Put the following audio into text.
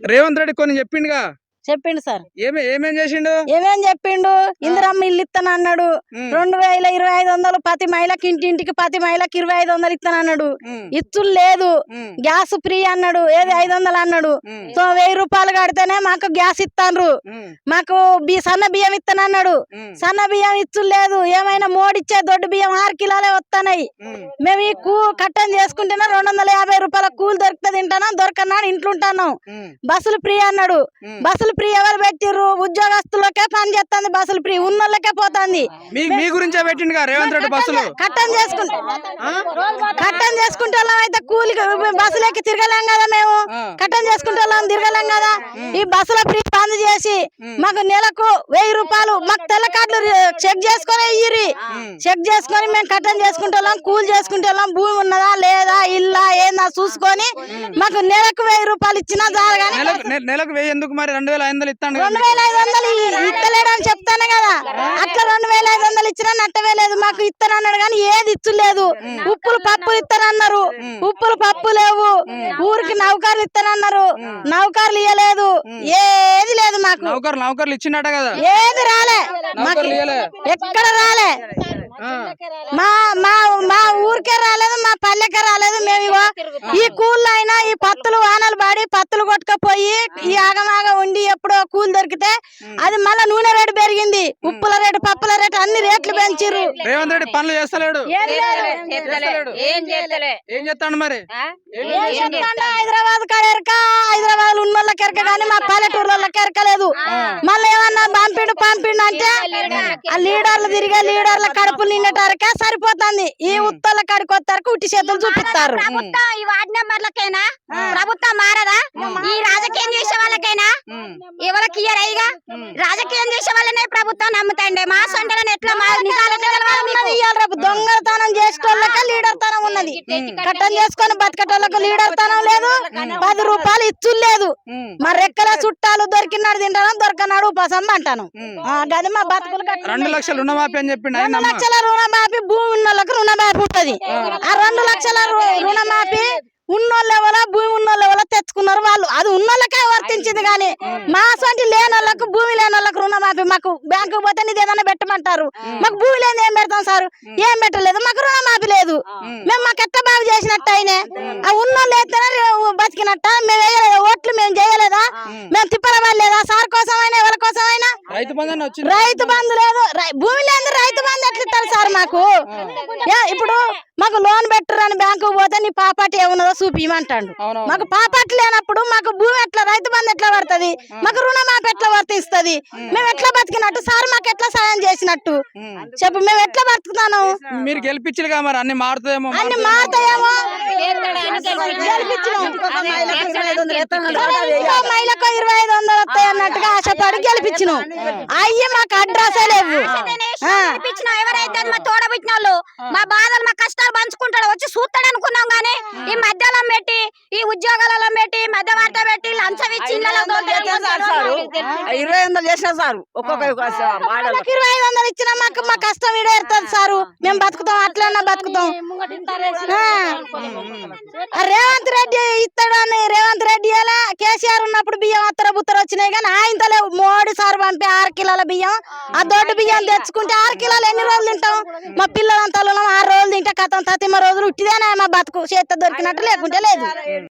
రేవంత్ రెడ్డి కొన్ని చెప్పిండుగా. చెప్పిండు సార్. ఏమే చేసిండు? ఏమేం చెప్పిండు? ఇందిరమ్మ ఇల్లు ఇస్తాను అన్నాడు. రెండు వేల ఇరవై ఐదు వందలు ప్రతి మహిళకి ఇంటింటికి ప్రతి మహిళకి ఇరవై ఐదు వందలు ఇస్తాను అన్నాడు. ఇచ్చులు లేదు. గ్యాస్ ఫ్రీ అన్నాడు. ఏది ఐదు వందలు అన్నాడు. సో వెయ్యి రూపాయలు కడితేనే మాకు గ్యాస్ ఇస్తాన్రు ఉమ్, మాకు బి సన్న బియ్యం ఇస్తాను అన్నాడు. సన్న బియ్యం ఇచ్చులు లేదు. ఏమైనా మోడిచ్చే దొడ్డు బియ్యం ఆరు కిలోలే వస్తున్నాయి ఉమ్, మేము ఈ కూ కట్టం చేసుకుంటేనే రెండు వందల యాభై రూపాయల కూలి దొరికితే తింటాను దొరకన్నాడు ఇంట్లో ఉంటాను బస్సులు ఫ్రీ అన్నాడు. ఉమ్. బస్సులు ఫ్రీ ఎవరు పెట్టిర్రు? ఉద్యోగస్తులకే పని చేస్తుంది బస్సులు ఫ్రీ ఉన్నోళ్ళకే పోతుంది. మీ గురించే పెట్టిండుగా రేవంత్ రెడ్డి బస్సులు? కట్టం చేసుకుంటే కట్టం చేసుకుంటే అయితే కూలికి బస్సులు ఎక్కి తిరగలేం కదా మేము. కట్టం చేసుకుంటే తిరగలేం కదా. ఈ బస్సుల ఫ్రీ బంద్ చేసి మాకు నెలకు వెయ్యి రూపాయలు మాకు తెల్ల కార్డులు చెక్ చేసుకొని ఇయ్యి చెక్ చేసుకొని మేము కట్టం చేసుకుంటే కూలి చేసుకుంటే భూమి ఉన్నదా లేదా ఇల్లా ఏందా చూసుకొని మాకు నెలకు వెయ్యి రూపాయలు ఇచ్చినా చాలు కానీ నెలకు వెయ్యి ఎందుకు మరి? రెండు వేల ఐదు వందలు ఇస్తాను రెండు వేల ఐదు వందలు ఇస్తలేడు అని చెప్తాను కదా. అట్లా రెండు వేల ఐదు వందలు ఇచ్చినా నట్టవే లేదు మాకు ఇస్తానన్నాడు కానీ ఏది ఇచ్చలేదు. ఉప్పులు పప్పులు ఇస్తానన్నారు ఉప్పులు పప్పు లేవు. ఊరికి నౌకర్లు ఇస్తానన్నారు నౌకర్లు ఇయ్యలేదు. ఏది లేదు మాకు. నౌకర్లు నౌకర్లు ఇచ్చిండట కదా. ఏది రాలే. మాకు ఎక్కడ రాలే ఆ, మా మా మా ఊరికే రాలేదు మా పల్లెకే రాలేదు మేము ఇగో ఈ కూళ్ళు అయినా ఈ పత్తులు పత్తులు కొట్టుకపోయి ఈ ఆగమాగ ఉండి ఎప్పుడో కూలి దొరికితే అది మళ్ళా నూనె రేటు పెరిగింది. ఉప్పుల రేటు పప్పుల రేటు అన్ని రేట్లు పెంచిర్రు. రేవంత్ రెడ్డి పనులు చేస్తలేడు. ఏం చేస్తాడు మరి? ఏం చెప్తాండు? హైదరాబాద్ కాడ ఎరక హైదరాబాద్ ఉన్నోళ్ళకి ఎరక కానీ మా పల్లెటూరులోకి ఎరకలేదు మళ్ళీ ఏమన్నా పంపిడు పంపిడు అంటే ఆ లీడర్లు తిరిగే లీడర్ల కడుపులు నిండటారకే సరిపోతుంది. ఈ ఉత్తల కాడికి వస్తారు ఉట్టి చేతులు చూపిస్తారు. ప్రభుత్వం ఈ వార్డు మెంబర్లకైనా ప్రభుత్వం మారదా? ఎవరికి ఇయ్యరైగా రాజకీయం చేసే వాళ్ళనే ప్రభుత్వం నమ్ముతాండే. మా సొంటలను ఎట్లా? మా రేపు. దొంగతనం చేసేటోళ్ళకే లీడర్ తనం ఉన్నది. కట్టం చేసుకొని బతకటోళ్ళకు లీడర్ తనం లేదు. పది రూపాయలు ఇచ్చు లేదు మా రెక్కల చుట్టాలు దొరికినాడు తింటాను దొరకనాడు ఉపసం అంటాను. గది మా బతుకులు కట్ట రెండు లక్షలు రుణమాఫీ అని చెప్పిండు రెండు ఆయన లక్షల రుణమాఫీ భూమి ఉన్న వాళ్ళకి రుణమాఫీ ఉంటది. ఆ రెండు లక్షల రుణమాఫీ ఉన్నోళ్ళ ఎవరో భూమి ఉన్నోళ్ళ ఎవరో అది వర్తించింది కానీ మా సొంటి లేని వాళ్ళకు భూమి లేని వాళ్ళకు రుణమాఫీ మాకు బ్యాంకు పోతే నీది ఏదైనా పెట్టమంటారు. మాకు భూమి లేని ఏం పెడతాం సార్? ఏం పెట్టలేదు. మాకు రుణమాఫీ లేదు. మేము మాకు ఎట్ట బాగు చేసినట్టు అయినే ఆ ఉన్నోళ్ళు అయితేనే బతికినట్ట. మేము వేయలేదా ఓట్లు? మేము చేయలేదా? మేము తిప్పల పడలేదా సార్ కోసమైనా ఎవరి కోసమైనా? రైతు బంధన్ వచ్చింది. రైతు బంధు లేదు. భూమి లేదు రైతు బంధు ఎట్లా ఇస్తారు సార్ మాకు ఇప్పుడు మాకు లోన్ పెట్టరు అని బ్యాంకు పోతే నీ పాపాటి ఏమున్నదో చూపిమంటాడు. మాకు పాపాటి లేనప్పుడు మాకు భూమి ఎట్లా రైతు బంధు ఎట్లా పడుతుంది? మాకు రుణమాఫీ ఎట్లా వర్తిస్తుంది? మేము ఎట్లా బతికినట్టు? సార్ మాకు ఎట్లా సాయం చేసినట్టు? చెప్పు మేము ఎట్లా బతుకుతాను? మీరు గెలిపించలుగా మరి అన్ని మారుతుందేమో అన్ని మారుతాయేమో? మహిళకు ఇరవై ఐదు వందలు వస్తాయి అన్నట్టుగా ఆశపడి గెలిపించిన. అయ్యి మాకు అడ్రస్ లేవు. తోడబుట్టిన వాళ్ళు మా బాధలు మా కష్టాలు పంచుకుంటాడు. వచ్చి చూస్తాడు అనుకున్నాం గానీ ఈ మధ్యలో పెట్టి ఈ ఉద్యోగాలలో పెట్టి మధ్యవర్త పెట్టి లంచం ఇచ్చి ఇరవై వందలు చేసిన సార్. ఒక్కొక్క ఇరవై ఐదు వందలు ఇచ్చినా మాకు మా కష్టం ఈడేరుతుంది సారు. మేము బతుకుతాం అట్లన్నా బతుకుతాం. రేవంత్ రెడ్డి ఇస్తాడని రేవంత్ రెడ్డి ఎలా కేసీఆర్ ఉన్నప్పుడు బియ్యం అత్తర బుత్తర వచ్చినాయి కానీ ఆయనతలే మోడీ సార్ పంపి ఆరు కిలోల బియ్యం ఆ దొడ్డు బియ్యం తెచ్చుకుంటే ఆరు కిలోలు ఎన్ని రోజులు తింటాం? మా పిల్లలంతా ఆరు రోజులు తింటే కథం తతిమ రోజులు ఉట్టిదేనా మా బతుకు. చేత దొరికినట్టు లేకుంటే లేదు.